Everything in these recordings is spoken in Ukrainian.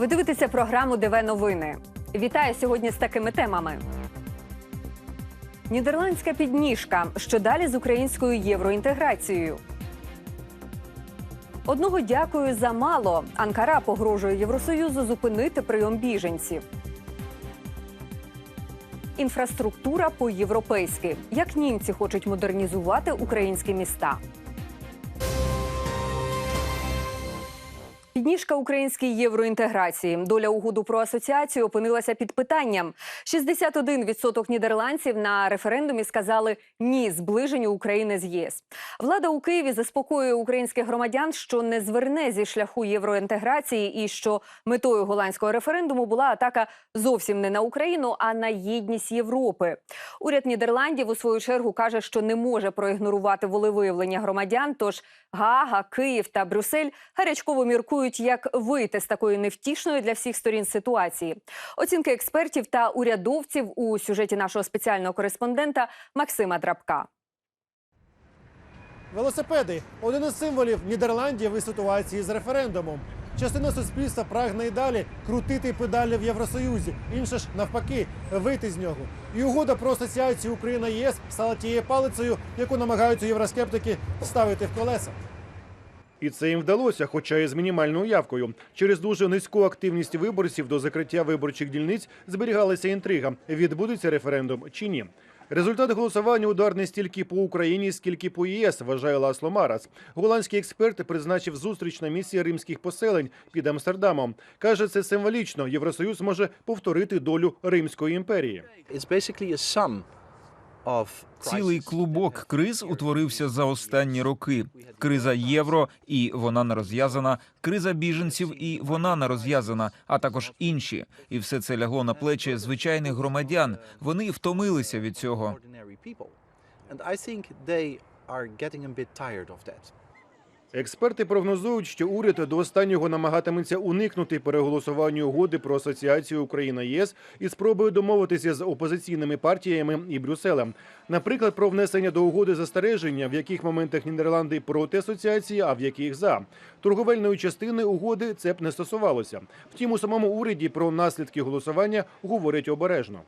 Ви дивитеся програму ДВ Новини. Вітаю сьогодні з такими темами. Нідерландська підніжка. Що далі з українською євроінтеграцією? Одного дякую за мало. Анкара погрожує Євросоюзу зупинити прийом біженців. Інфраструктура по-європейськи. Як німці хочуть модернізувати українські міста? Підніжка української євроінтеграції. Доля угоду про асоціацію опинилася під питанням. 61% нідерландців на референдумі сказали ні зближенню України з ЄС. Влада у Києві заспокоює українських громадян, що не зверне зі шляху євроінтеграції, і що метою голландського референдуму була атака зовсім не на Україну, а на єдність Європи. Уряд Нідерландів у свою чергу каже, що не може проігнорувати волевиявлення громадян. Тож Гаага, Київ та Брюссель гарячково міркують, як вийти з такої невтішної для всіх сторін ситуації. Оцінки експертів та урядовців у сюжеті нашого спеціального кореспондента Максима Драбка. Велосипеди один із символів Нідерландів і ситуації з референдумом. Частина суспільства прагне і далі крутити педалі в Євросоюзі. Інша ж навпаки вийти з нього. І угода про асоціацію Україна ЄС стала тією палицею, яку намагаються євроскептики ставити в колеса. І це їм вдалося, хоча і з мінімальною явкою. Через дуже низьку активність виборців до закриття виборчих дільниць зберігалася інтрига: відбудеться референдум чи ні. Результат голосування удар не стільки по Україні, скільки по ЄС, вважає Ласло Марас. Голландський експерт призначив зустріч на місії римських поселень під Амстердамом. Каже, це символічно. Євросоюз може повторити долю Римської імперії. Цілий клубок криз утворився за останні роки. Криза євро, і вона не розв'язана. Криза біженців, і вона не розв'язана, а також інші. І все це лягло на плечі звичайних громадян. Вони втомилися від цього. Експерти прогнозують, що уряд до останнього намагатиметься уникнути переголосування угоди про асоціацію Україна ЄС і спробує домовитися з опозиційними партіями і Брюсселем. Наприклад, про внесення до угоди застереження, в яких моментах Нідерланди проти асоціації, а в яких за торговельної частини угоди це б не стосувалося. Втім, у самому уряді про наслідки голосування говорять обережно.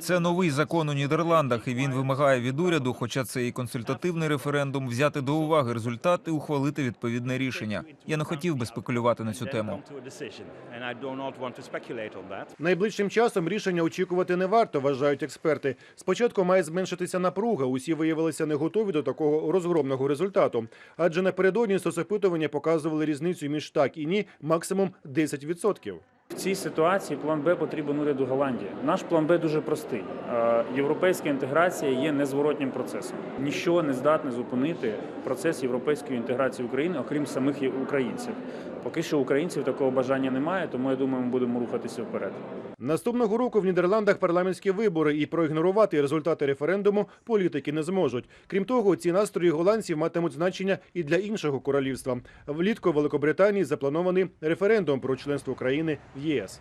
Це новий закон у Нідерландах, і він вимагає від уряду, хоча це і консультативний референдум, взяти до уваги результат і ухвалити відповідне рішення. Я не хотів би спекулювати на цю тему. Найближчим часом рішення очікувати не варто, вважають експерти. Спочатку має зменшитися напруга. Усі виявилися не готові до такого розгромного результату. Адже напередодні соцопитування показували різницю між так і ні максимум 10%. В цій ситуації план Б потрібен уряду Голландії. Наш план Б дуже простий. Е, Європейська інтеграція є незворотнім процесом. Ніщо не здатне зупинити процес європейської інтеграції України, окрім самих українців. Поки що українців такого бажання немає, тому я думаю, ми будемо рухатися вперед. Наступного року в Нідерландах парламентські вибори і проігнорувати результати референдуму політики не зможуть. Крім того, ці настрої голландців матимуть значення і для іншого королівства. Влітку в Великобританії запланований референдум про членство країни в ЄС.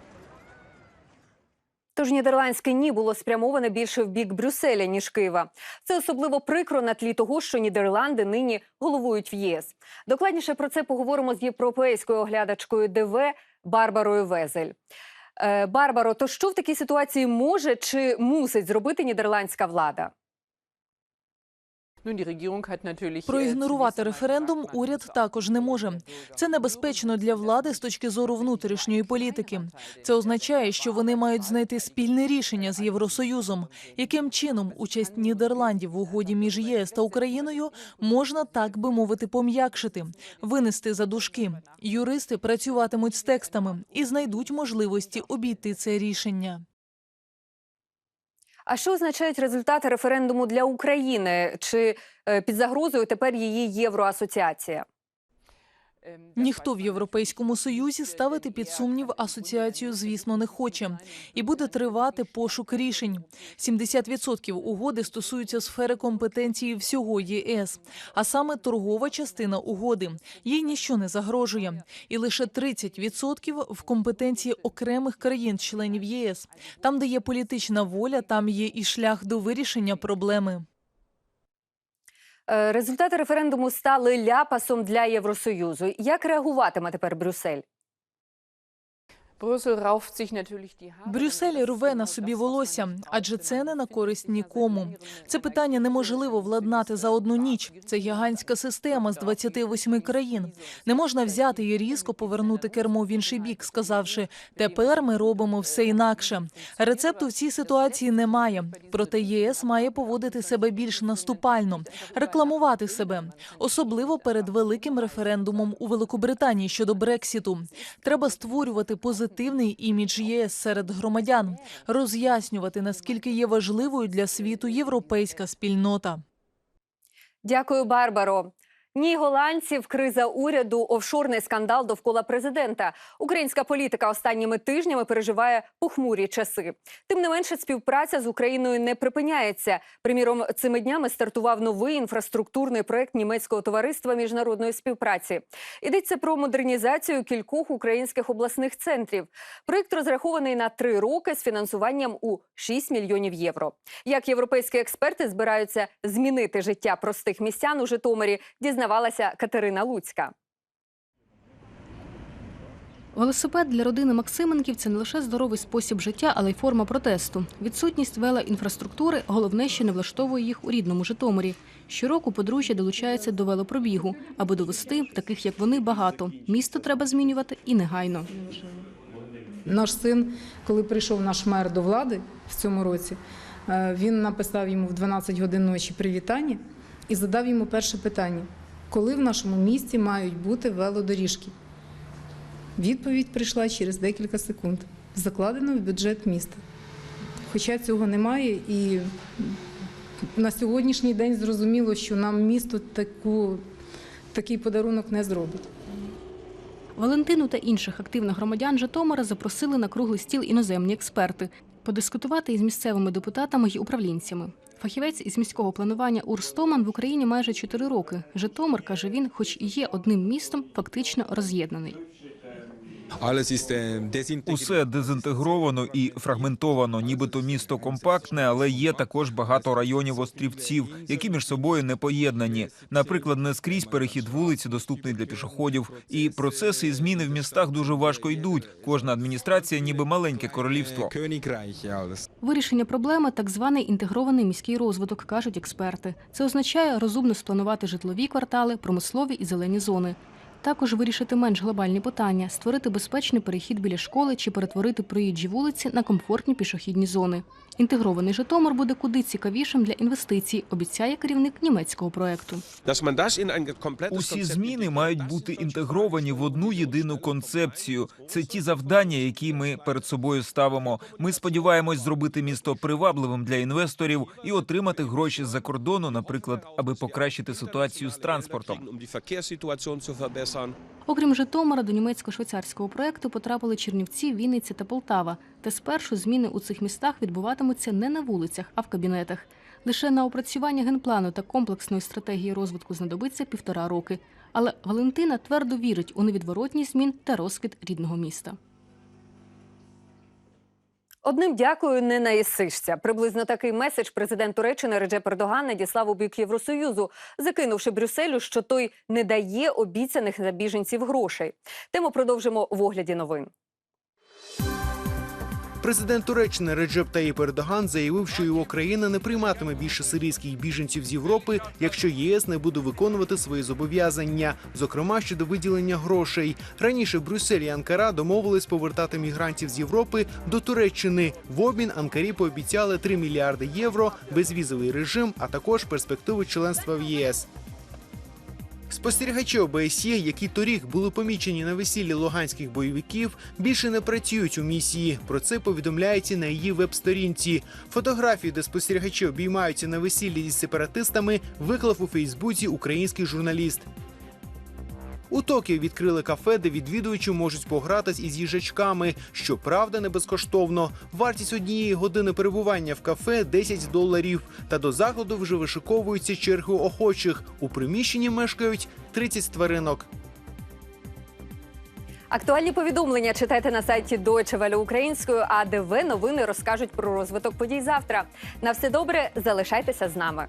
Тож нідерландське ні було спрямоване більше в бік Брюсселя ніж Києва. Це особливо прикро на тлі того, що Нідерланди нині головують в ЄС. Докладніше про це поговоримо з європейською оглядачкою ДВ Барбарою Везель. Е, Барбаро, то що в такій ситуації може чи мусить зробити нідерландська влада? Проігнорувати референдум уряд також не може. Це небезпечно для влади з точки зору внутрішньої політики. Це означає, що вони мають знайти спільне рішення з Євросоюзом, яким чином участь Нідерландів в угоді між ЄС та Україною можна так би мовити пом'якшити, винести за дужки. Юристи працюватимуть з текстами і знайдуть можливості обійти це рішення. А що означають результати референдуму для України? Чи е, під загрозою тепер її євроасоціація? Ніхто в Європейському Союзі ставити під сумнів асоціацію, звісно, не хоче, і буде тривати пошук рішень. 70% угоди стосуються сфери компетенції всього ЄС, а саме торгова частина угоди. Їй ніщо не загрожує, і лише 30% в компетенції окремих країн-членів ЄС. Там, де є політична воля, там є і шлях до вирішення проблеми. Е, Результати референдуму стали ляпасом для Євросоюзу. Як реагуватиме тепер Брюссель? Брюссель рве на собі волосся, адже це не на користь нікому. Це питання неможливо владнати за одну ніч. Це гігантська система з 28 країн. Не можна взяти і різко повернути кермо в інший бік, сказавши тепер ми робимо все інакше. Рецепту в цій ситуації немає. Проте ЄС має поводити себе більш наступально, рекламувати себе, особливо перед великим референдумом у Великобританії щодо Брексіту. Треба створювати позитивний імідж ЄС серед громадян, роз'яснювати наскільки є важливою для світу європейська спільнота. Дякую, Барбаро. Ні, голландців, криза уряду, офшорний скандал довкола президента. Українська політика останніми тижнями переживає похмурі часи. Тим не менше, співпраця з Україною не припиняється. Приміром, цими днями стартував новий інфраструктурний проект німецького товариства міжнародної співпраці. Йдеться про модернізацію кількох українських обласних центрів. Проект розрахований на три роки з фінансуванням у 6 мільйонів євро. Як європейські експерти збираються змінити життя простих містян у Житомирі, дізнавалася Катерина Луцька. Велосипед для родини Максименків це не лише здоровий спосіб життя, але й форма протесту. Відсутність велоінфраструктури головне, що не влаштовує їх у рідному Житомирі. Щороку подружжя долучаються до велопробігу, аби довести таких, як вони, багато. Місто треба змінювати і негайно. Наш син, коли прийшов наш мер до влади в цьому році, е, він написав йому в 12 годин ночі привітання і задав йому перше питання: коли в нашому місті мають бути велодоріжки? Відповідь прийшла через декілька секунд. Закладено в бюджет міста. Хоча цього немає, і на сьогоднішній день зрозуміло, що нам місто таку, такий подарунок не зробить. Валентину та інших активних громадян Житомира запросили на круглий стіл іноземні експерти подискутувати із місцевими депутатами й управлінцями. Фахівець із міського планування Урс Томан в Україні майже 4 роки. Житомир, каже він, хоч і є одним містом, фактично роз'єднаний. Усе дезінтегровано і фрагментовано, нібито місто компактне, але є також багато районів острівців, які між собою не поєднані. Наприклад, не скрізь перехід вулиці доступний для пішоходів. І процеси і зміни в містах дуже важко йдуть. Кожна адміністрація, ніби маленьке королівство. Вирішення проблеми так званий інтегрований міський розвиток, кажуть експерти. Це означає розумно спланувати житлові квартали, промислові і зелені зони. Також вирішити менш глобальні питання, створити безпечний перехід біля школи чи перетворити проїжджі вулиці на комфортні пішохідні зони. Інтегрований Житомир буде куди цікавішим для інвестицій, обіцяє керівник німецького проекту. Усі зміни мають бути інтегровані в одну єдину концепцію. Це ті завдання, які ми перед собою ставимо. Ми сподіваємось зробити місто привабливим для інвесторів і отримати гроші з-за кордону, наприклад, аби покращити ситуацію з транспортом. Окрім Житомира, до німецько-швейцарського проекту потрапили Чернівці, Вінниця та Полтава. Та спершу зміни у цих містах відбуватимуться не на вулицях, а в кабінетах. Лише на опрацювання генплану та комплексної стратегії розвитку знадобиться півтора роки. Але Валентина твердо вірить у невідворотність змін та розквіт рідного міста. Одним дякую не наїсишся. Приблизно такий меседж президент Туреччини Реджеп Ердоган надіслав у бік Євросоюзу, закинувши Брюсселю, що той не дає обіцяних за біженців грошей. Тему продовжимо в огляді новин. Президент Туреччини Реджеп Таїп Ердоган заявив, що його країна не прийматиме більше сирійських біженців з Європи, якщо ЄС не буде виконувати свої зобов'язання, зокрема щодо виділення грошей. Раніше Брюссель і Анкара домовились повертати мігрантів з Європи до Туреччини. В обмін Анкарі пообіцяли 3 мільярди євро, безвізовий режим, а також перспективи членства в ЄС. Спостерігачі ОБСЄ, які торік були помічені на весіллі луганських бойовиків, більше не працюють у місії. Про це повідомляється на її веб-сторінці. Фотографії, де спостерігачі обіймаються на весіллі із сепаратистами, виклав у Фейсбуці український журналіст. У Токіо відкрили кафе, де відвідувачі можуть погратись із їжачками. Щоправда, не безкоштовно. Вартість однієї години перебування в кафе 10 доларів. Та до закладу вже вишиковуються черги охочих. У приміщенні мешкають 30 тваринок. Актуальні повідомлення читайте на сайті Deutsche Welle українською, а ДВ новини розкажуть про розвиток подій завтра. На все добре, залишайтеся з нами.